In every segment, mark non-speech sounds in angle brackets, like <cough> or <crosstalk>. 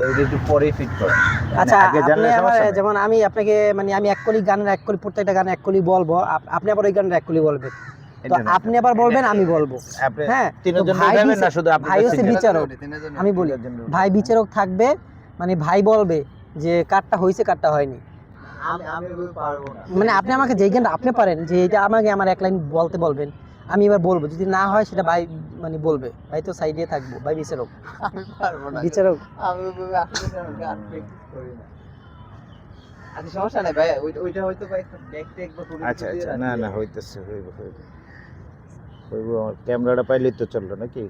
ওইটা একটু পরে ফিট করেন আচ্ছা আপনি আমার যেমন আমি আপনাকে মানে আমি এক কলি গানের এক কলি প্রত্যেকটা গানে এক কলি বলব। আপনি আবার ওই গানের এক কলি বলবেন। তো আপনি আবার বলবেন আমি বলব। হ্যাঁ ভাই হচ্ছে বিচারক। আমি বলি ভাই বিচারক থাকবে মানে ভাই বলবে যে কারটা হয়েছে কারটা হয়নি। মানে আপনি আমাকে যেই গানটা আপনি পারেন যে এটা আমাকে আমার এক লাইন বলতে বলবেন। আমি এবার বলব যদি না হয় সেটা ভাই মানে বলবে। ভাই তো সাইডে থাকব ভাই বিচারক। বিচারক। আচ্ছা সমস্যা নাই ভাই ওইটা ওইটা হয়তো ভাই দেখতে একবার আচ্ছা আচ্ছা না না হইতেছে হইব হইব। হইব আমার ক্যামেরাটা পাইলেই তো চলল নাকি?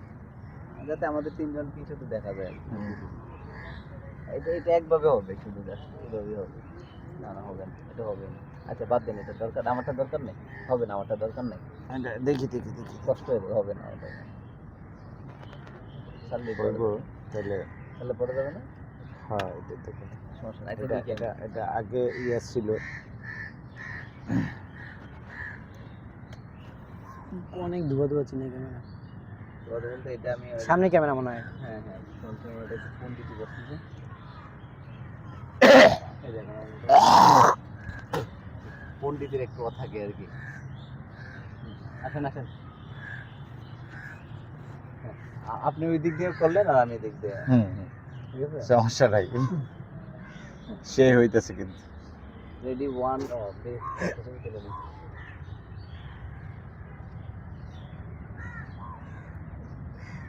যাতে আমাদের তিনজন কি শুধু দেখা যায় এটা এটা একভাবে হবে শুধু হবে। না না হবে না এটা হবে না। আচ্ছা বাদ দেন এটা দরকার আমারটা দরকার নেই? হবে না আমারটা দরকার নেই? দেখি দেখি দেখি। কষ্ট হয়ে হবে না ওটা পড়ে হইব তাহলে তাহলে পরে যাবে না? হ্যাঁ এটা দেখুন সমস্যা নাই এটা এটা আগে ইয়ে ছিল অনেক ধুয়া ধুয়া চিনে ক্যামেরা আমি সামনে ক্যামেরা মনে হয়। হ্যাঁ হ্যাঁ ফোন থেকে ওটা একটু ফোন দিতে করতেছি এই দেখেন <coughs> পন্ডিতের একটু কথা থাকে আর কি। আসেন আসেন। হ্যাঁ, আপনি ওই দিক দিয়ে করলেন আর আমি এদিক দিয়ে। সমস্যা নাই। সে হইতেছে কিন্তু। রেডি ওয়ান নিচ্ছি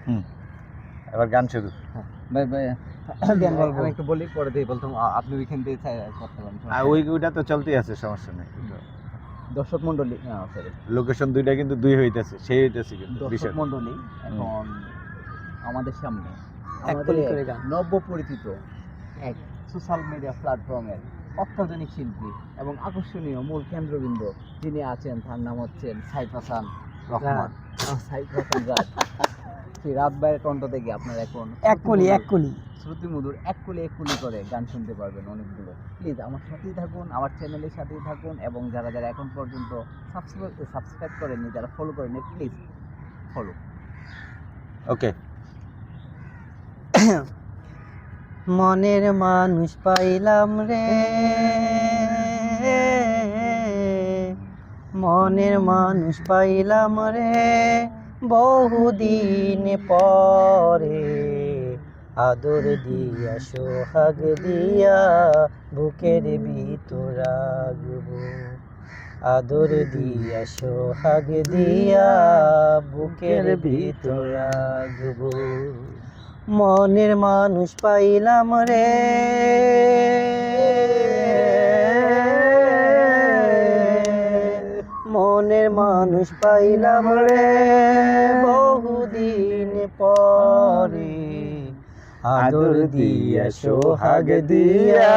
হুম। এবার গান শুরু। ভাই ভাই বলব। আমি একটু বলি পরে দিয়ে বলতাম আপনি ওইখান দিয়ে করতে পারেন ওই ওইটা তো চলতেই আছে সমস্যা নেই। দর্শক মন্ডলী সরি লোকেশন দুইটা কিন্তু দুই হইতেছে সেই হইতেছে কিন্তু দর্শক মন্ডলী এখন আমাদের সামনে এক আমাদের নব্য পরিচিত এক সোশ্যাল মিডিয়া প্ল্যাটফর্মের অত্যাধুনিক শিল্পী এবং আকর্ষণীয় মূল কেন্দ্রবিন্দু যিনি আছেন তার নাম হচ্ছেন সাইফ হাসান রহমান। সাইফ হাসান রাজ <laughs> সেই রাত বাইরের কণ্ঠ থেকে আপনার এখন এক কলি এক কলি। শ্রুতি মধুর এক কুলি এক কুলি করে গান শুনতে পারবেন অনেকগুলো। প্লিজ আমার সাথেই থাকুন, আমার চ্যানেলের সাথেই থাকুন এবং যারা যারা এখন পর্যন্ত সাবস্ক্রাইব সাবস্ক্রাইব করেননি, যারা ফলো করেননি প্লিজ ফলো ওকে মনের মানুষ পাইলাম রে। মনের মানুষ পাইলাম রে বহুদিন পরে। আদর দিয়া, সোহাগ দিয়া, বুকের ভিতর রাখব আদর দিয়া, সোহাগ দিয়া, বুকের ভিতর রাখব মনের মানুষ পাইলাম রে। মনের মানুষ পাইলাম রে। আদর দিয়া সোহাগ দিয়া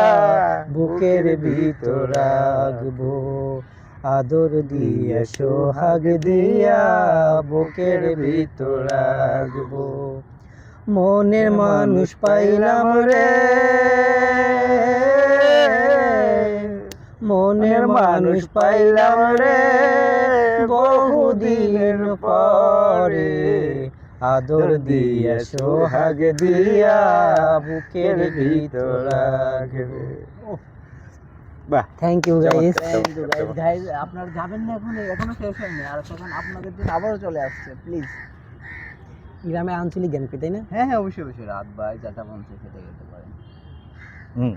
বুকের ভিতর রাখব। আদর দিয়া সোহাগ দিয়া বুকের ভিতর রাখব। মনের মানুষ পাইলাম রে। মনের মানুষ পাইলাম রে। বহুদিন পরে আদর দিয়া সোহাগ দিয়া বুকের ভিতর রাখবে। বাহ। Thank you guys thank you guys guys আপনারা যাবেন না এখন এখনও শেষ হয়নি। আর তখন আপনাদের দিন আবারও চলে আসছে প্লিজ গ্রামে আঞ্চলিক জ্ঞান তাই না? হ্যাঁ হ্যাঁ অবশ্যই অবশ্যই। রাত বাই যেটা মন চায় সেটা খেতে পারেন। হুম।